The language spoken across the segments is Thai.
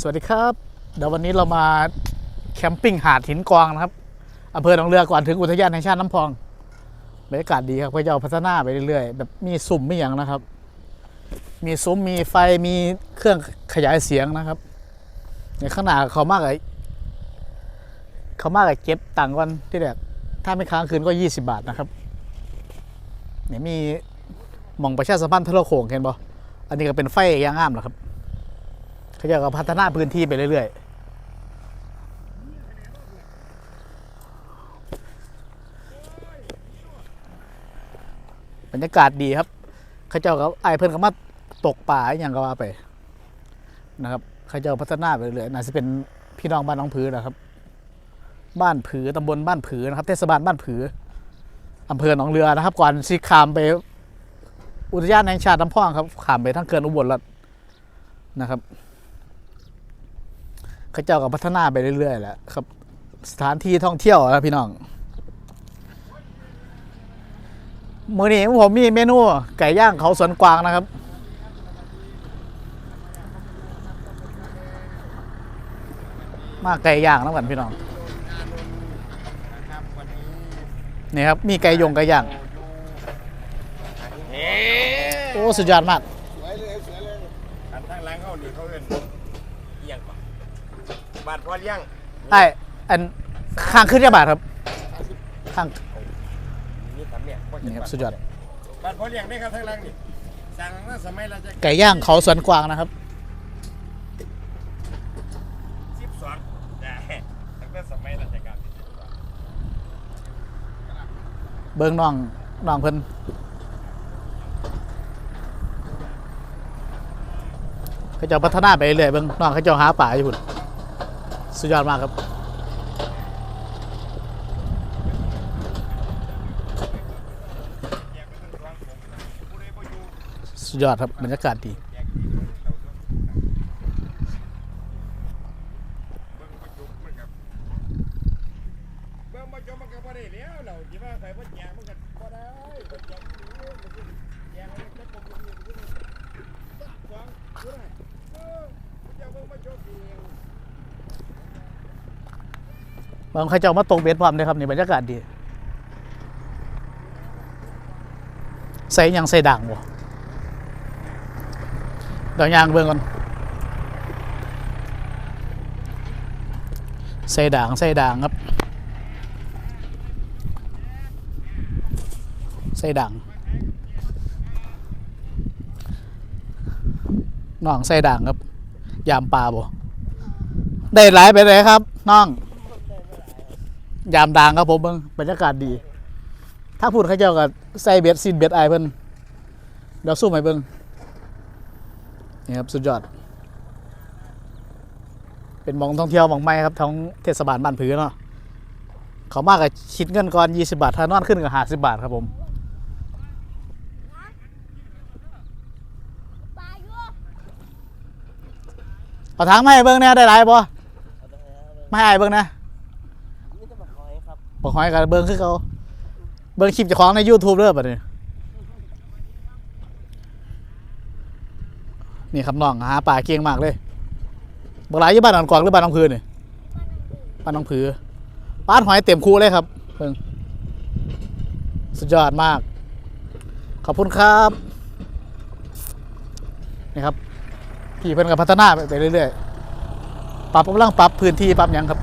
สวัสดีครับเดี๋ยววันนี้เรามาแคมปิ้งหาดหินกวางนะครับอำเภอหนองเรือก่อนถึงอุทยานแห่งชาติน้ำพองบรรยากาศดีครับเพื่อจะเอาพัฒนาไปเรื่อยๆแบบมีสุ่มมีอย่างนะครับ มีซุ้มมีไฟมีเครื่องขยายเสียงนะครับในข้างหน้าเขามากเลยเขามากเลยเก็บตังก่อนที่แรกถ้าไม่ค้างคืนก็ 20 บาทนะครับเนี่ยมีมองประชาสัมพันธ์ทะเลโขงเห็นบ่อันนี้ก็เป็นไฟยางงามเหรอครับ เขาจะพัฒนาพื้นที่ไปเรื่อยๆบรรยากาศดีครับ เขาเจ้าก็ไอเพิ่นก็มาตกป่าอหย่างก็ว่าไปนะครับ เขาเจ้าพัฒนาไปเรื่อยๆน่าจะเป็นพี่น้องบ้านน้องผือนะครับ บ้านผือตำบลบ้านผือนะครับ เทศบาลบ้านผืออำเภอหนองเรือนะครับ ก่อนสิขามไป อุทยานแห่งชาติน้ำพองครับขามไปทั้งเกินอุบลแล้วนะครับ เขาเจ้าก็พัฒนาไปเรื่อยๆแหละครับ สถานที่ท่องเที่ยวนะพี่น้องมื้อนี้ผมมีเมนูไก่ย่างเขาสวนกวางนะครับ มาไก่ย่างน้ำกันพี่น้องนี่ครับ มีไก่ยงไก่ย่าง โอ้ สุดยอดมาก อันทางหลังเขานี่เขาเอิ้นเอียงป่ะ บาดพอเลี้ยงไอ้อันข้างขึ้นยาบาทครับข้างนี่ทำเนี่ยนี่ครับสุดยอดบาดพอเลี้ยงได้ครับทางหลังนี่สั่งมาสมัยเราจะไก่ย่างเขาสวนกวางนะครับสิบสองแต่ตั้งแต่สมัยราชการเบิ้งน้องน้องเพิ่นเขาเจะพัฒนาไปเรื่อยๆเบิ้งน้องเขาเจะหาป่าอยู่พุ่น สุดยอดมากครับสุดยอดครับบรรยากาศดี เบิ่งมาจุกมันกับเบิ่งมาจุกมันกับบ่ได้แล้วเราที่ว่าใครบ่แจงมันก็บ่ได้บ่แจงอยู่มันสิแจงมันจะกลมอยู่อยู่สองบ่ได้เออมันจะเบิ่งมาจุกเอง บางเขาเจ้ามาตกเบ็ดพร้อมเลยครับนี่บรรยากาศดี ใส่ยังใส่ด่างบ่เดี๋ยวยางเบิ่งก่อนใส่ด่างใส่ด่างครับใส่ด่างน้องใส่ด่างครับ ยามปลาบ่ได้หลายไปเลยครับ น้อง ยามดางครับผมเบิ่งบรรยากาศดี ถ้าพูดเขาเจ้ากับใส่เบ็ดซินเบ็ดไอเพิ่นเดี๋ยวสู้ให้เบิ่งนี่ครับสุดยอด เป็นมองท่องเที่ยวมองใหม่ครับท้องเทศบาลบ้านผือเนาะเขามากกับคิดเงินก่อน20 บาท ถ้านอนขึ้นกับ50 บาทครับผมปลาอยู่เอาทางไมาให้เบิ่งแหน่ยได้หลายบ่ไม่ให้อ้ายเบิ่งนะ นี่จะมาคอยครั บบอกหอยกันเบิ่งคือเขาเบิ่งคลิปเจ้าของใน YouTube เด้อบัดนี้นี่ครับน้องหาป่าเก่งมากเลยบักหลายอยู่บ้านหนองกวางหรือบ้านหน้องพือนี่บ้านหน้องผือป้านหอยเต็มคูเลยครับเบิ่งสุดยอดมาก ขอบคุณครับนี่ครับพี่เพิ่นก็พัฒนาไปเรื่อยๆปรับกำลังปรับพื้นที่ปรับยังครับ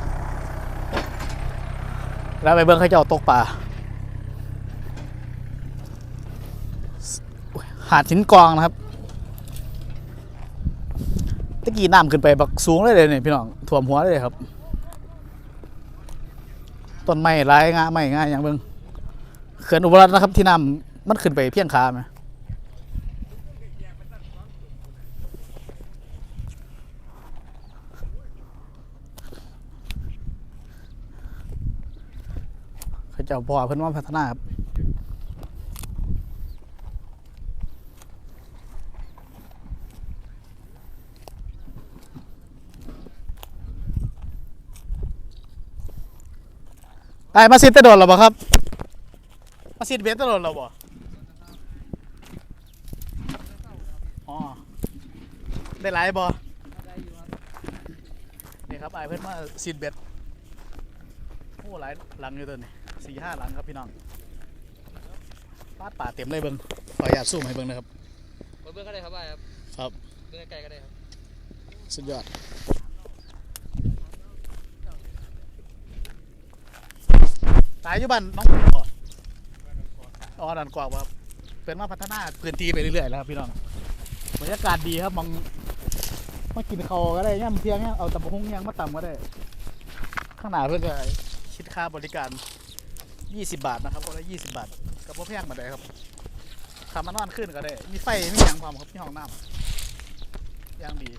แล้วไปเบิ้งเขาเจ้าตกปลาหาดหินกองนะครับตะกี้น้ำขึ้นไปบักสูงเลยเลยนี่พี่น้องท่วมหัวเลยครับต้นไม้ร้ายงาไม่ง่ายอย่างเบิ้งเขื่อนอุบลรัตน์นะครับที่น้ำมันขึ้นไปเพียงขาไหม เจ้าพ่อเพิ่นว่าพัฒนาครับไอ้มาซิดแตะโดนหรอบ่ครับ มาซิดเบสแตะโดนหรอบ่อ๋อได้หลายบ่นี่ครับไอายเพื่อนมาซีดเบ็ดโอ้หลายหลังอยู่ตัวนี้ สี่ห้าหลังครับพี่น้องปาดป่าเต็มเลยเบิ้งขออนุญาตซูมให้เบิ้งนะครับมาเบื้องก็ได้ครับบ้าครับครับเบื้องใกล้ๆก็ได้ครับสุดยอดตายอยู่บ้านน้องพ่ออ๋อดันกวากครับเป็นมาพัฒนาพื้นที่ไปเรื่อยๆแล้วครับพี่น้องบรรยากาศดีครับมองมากินเขาวก็ได้ย่ำเที่ยงเนี่ยเอาตำบักหุ่งย่างมาตำก็ได้ ข้างหน้าเพื่อนก็คิดค่าบริการ 20 บาทนะครับคนละ20 บาทกับพ่อแพงมาได้ครับขับมานอนขึ้นก็ได้ มีไฟมีอย่างความครับที่ห้องน้ำอย่างดี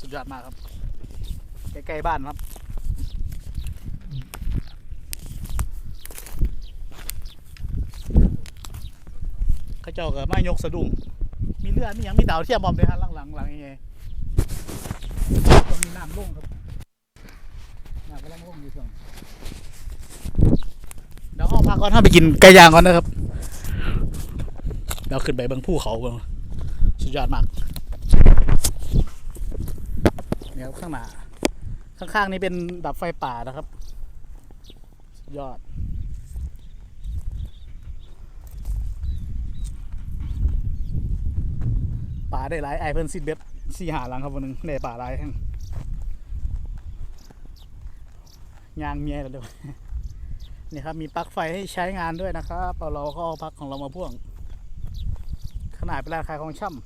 สุดยอดมากครับใกล้ๆบ้านครับข้าเจ้าก็มายกสะดุ้งมีเรือมีหยังมีดาวเทียมบอมเลยฮะหลังๆหลังยังไงต้องมีน้ำลงครับ กำลังลงอยู่ช่วงเดี๋ยวห้องพักก่อนถ้าไปกินไก่ย่างก่อนนะครับเดี๋ยวขึ้นไปบางภูเขาสุดยอดมากเนี่ยข้างหน้าข้างๆนี้เป็นดับไฟป่านะครับ สุดยอดป่าได้หลายไอเพิ่นซิดเบ็ดสี่หาหลังครับวันหนึงได้ป่าหลายแห่ง ยางเมียแล้วเดี๋ยวนี่ครับ มีปลั๊กไฟให้ใช้งานด้วยนะครับเอาเราก็เอาปลั๊กของเรามาพ่วง ขนาดเป็นร้านขายของช่ำ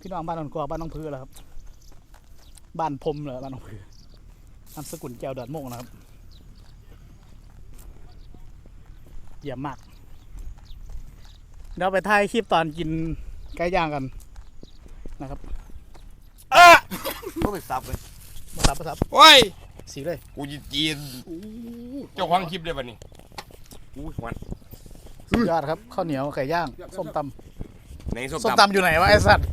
พี่น้องบ้านนนกวาบ้านน้องพือแล้วครับ บ้านพรมเหรอบ้านน้องพือนามสกุลแก้วเดือดโมงนะครับเยี่ยมมาก เดี๋ยวไปถ่ายคลิปตอนกินไก่ย่างกันนะครับก็ไปซับเลย มาสับมาสับโอ้ยสีเลยกูจะจีนเจ้าของคลิปเลยบัดนี้อู้ยหวันสุดยอดครับข้าวเหนียวไก่ย่างส้มตในส้มำส้มตำตำอยู่ไหนวะไอ้สัตว์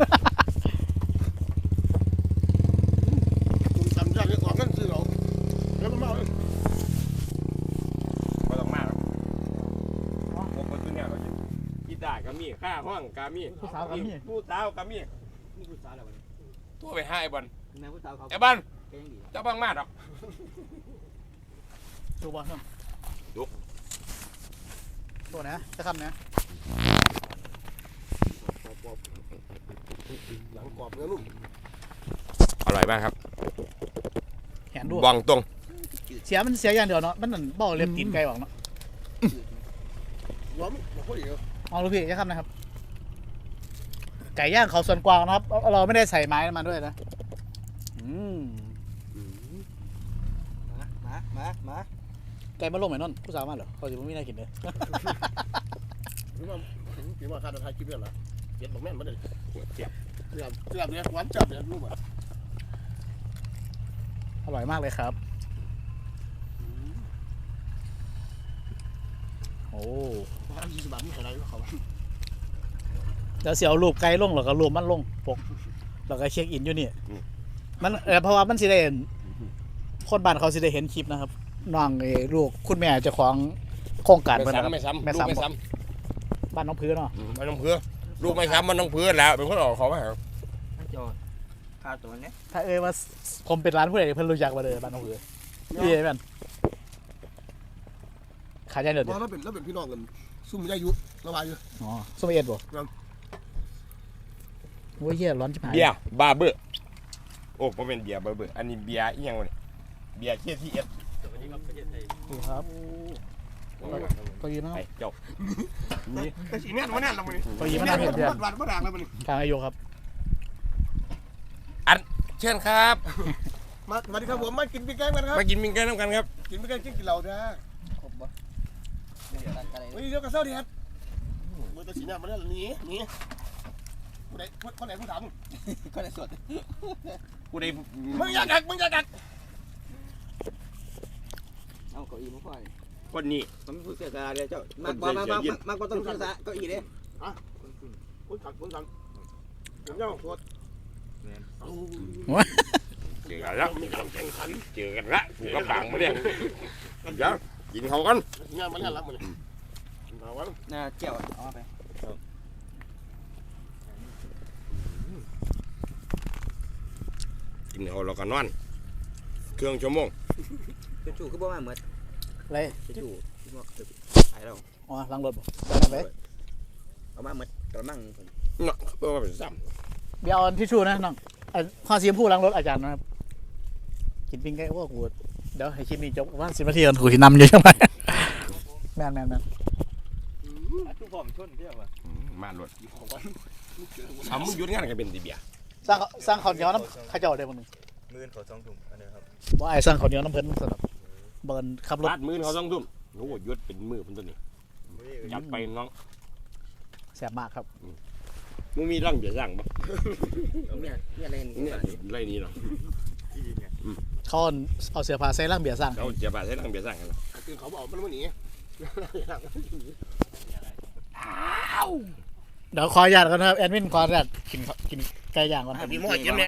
ผมทำยากเลยออกนั่นซื้อเราแล้วมันมาเลยก็ต้องมากครับพวกคนตัวเนี่ยเราจะกีตาร์ก็มีข้าห้องก็มีผู้สาวกับนี่ผู้สาวก็มีนี่ผู้สาวแล้ววันนี้ตัวไปให้บอลแม่ผู้สาวเขาไอ้บ้านก็ยังดีเจ้าบ้างมากหรอกดูบอลครับดูตัวนะจะคำนะหลังกรอบเนื้อนุ่มอร่อยมากครับแขนดูบองตรงเสียมันเสียอย่างเดียวเนาะมันนั่นบ่อเล็บตีนไก่ออกเนาะหวานหวานพอดีครับเอาลูกพี่จะคำนะครับ ไก่ย่างเขาส่วนกวางนะครับเราเราไม่ได้ใส่ไม้มาด้วยนะอืม มามามามาไก่มาลงไหมนนท์ผู้สาวมาเหรอเขาจะไม่ได้กินเลยหรือว่าถึงว่าคาดถ่ายคลิปเนี่ยเหรอเย็ดบอกแม่นมาเลยเจ็บเสียบเสียบเนี่ยหวานจับเนี่ยนุ่มอะอร่อยมากเลยครับ โอ้ร้านยี่สิบบาทนี่อะไรก็เขาแล้วเสียวรูปไกลลงหรอก็รูปมันลงปกแล้วก็เช็คอินอยู่นี่ มันเออเพราะว่ามันสิได้เห็น คนบ้านเขาสิได้เห็นคลิปนะครับน้องเออลูกคุณแม่เจ้าของโครงการไม่เพิ่นนะครับ ซ้ำไม่ซ้ำแม่ลูกไม่ซ้ำซ้บ้านน้องพื้นเนาะำมันต้องเพื่อลูกไม่ซ้ำมันต้องเพื่อแล้วเป็นคนออกของมาหาจอดค่าตัวเนี้ยถ้าเอ่ยว่าผมเป็นร้านผู้ใดเพิ่นรู้จักมาเลยบ้านน้องพื้นพี่เอ้ยแม่นขายยาเดือดว่าเราเป็นเราเป็นพี่น้องกันซุ่มยายุระบายอยู่ อ๋อสมัยเอ็ดบ่ครับ โอ้ยเหี้ยร้อนชิบหายเบียร์บาร์เบอร์โอ้ผมเป็นเบียร์บาร์เบอร์อันนี้เบียร์อีหยังวะเนี่ย เบียร์เคทีเอสนี่ครับก็ยืนนะคไปรับจบนี่สีแน่นมาแน่นแล้วมันนี่ก็ยืนมานั่งเห็นเพื่อนหวานมาด่างแล้วมันนี่ทางอายุครับเชิญครับ มาสวัสดีครับผมมากินปิ้งไก่กันครับ มากินมิงกันน้ำกันครับกินปิ้งไก่กินกินเหล้าเด้อครบบ่เดี๋ยวตัดกันเลยวันนี้เดี๋ยวกับเศร้าดีครับมือตะสีแน่มาแน่นหนีหนีผู้ใดคนไหนผู้ถามก็ได้สด กูได้มึงอย่ากักมึงอย่ากัก เอาเก้าอี้มาพ่อยคนนี้ผมพูดเสียสละเลยเจ้ามากกว่ามากกว่ามากกว่าต้องเสียสะเก้าอี้เด้ฮะคุณสั่งคุณสั่งผมย่างสดเจอกันละเจอกันละกูกับปังมาเนี่ยเดี๋ยวกินเขากันงานมาแล้วละมึกนเขากันน่าเจียวเอาไปกินเขาเรากันนอน เครื่องชั่วโมงจะจู่คือบ่มาเหมือนอะไรจะจู่ไปแล้วอ๋อล้างรถบ่ได้ไหมเอามาเหมือนกระมังเนาะเพื่อว่าเป็นซ้เดี๋ยวเอาทิชชู่นะน้องเอาข้อสีชมพูล้างรถอาจารย์นะครับกินปิ้งไก่โอ้กูเดี๋ยวให้คลิปนี้จบประมาณสิบนาทีก่อนกูสินำเยอะใช่ไหมแม่นแม่นแม่นทุกผมชนเที่ยวว่ะำอืมมารถทำมึงหยุดงานก็เป็นตีเบียสร้างสร้างข้าวเหนียวน้ำข้าวเจ้าได้บ่หนึง มื่นเขาสองถุงอันนี้ครับบ่ไอ้สร้างข้าวเหนียวน้ำเพิ่นสำหรับเบิร์นขับรถลาดมือเขาต้องทุ่มโอ้โหหยุดเป็นมือเพิ่นตัวนี้จัดไปน้องแสบมากครับมึงมีร่างเบียร์ย่างปะเนี่ยเนี่ยอะไรนี่เนี่ยไรนี้เนาะเขาเอาเสื้อผ้าใส่ร่างเบียร์สร้างเขาจะบาใช้ร่างเบียร์ย่างกันเนาะคือเขาบอกมันมันหนีเดี๋ยวขออนุญาตก่อนนะครับแอดมินขออนุญาตกินข้าวกินไก่ย่างก่อนครับพี่มอดเยี่ยมเนี่ย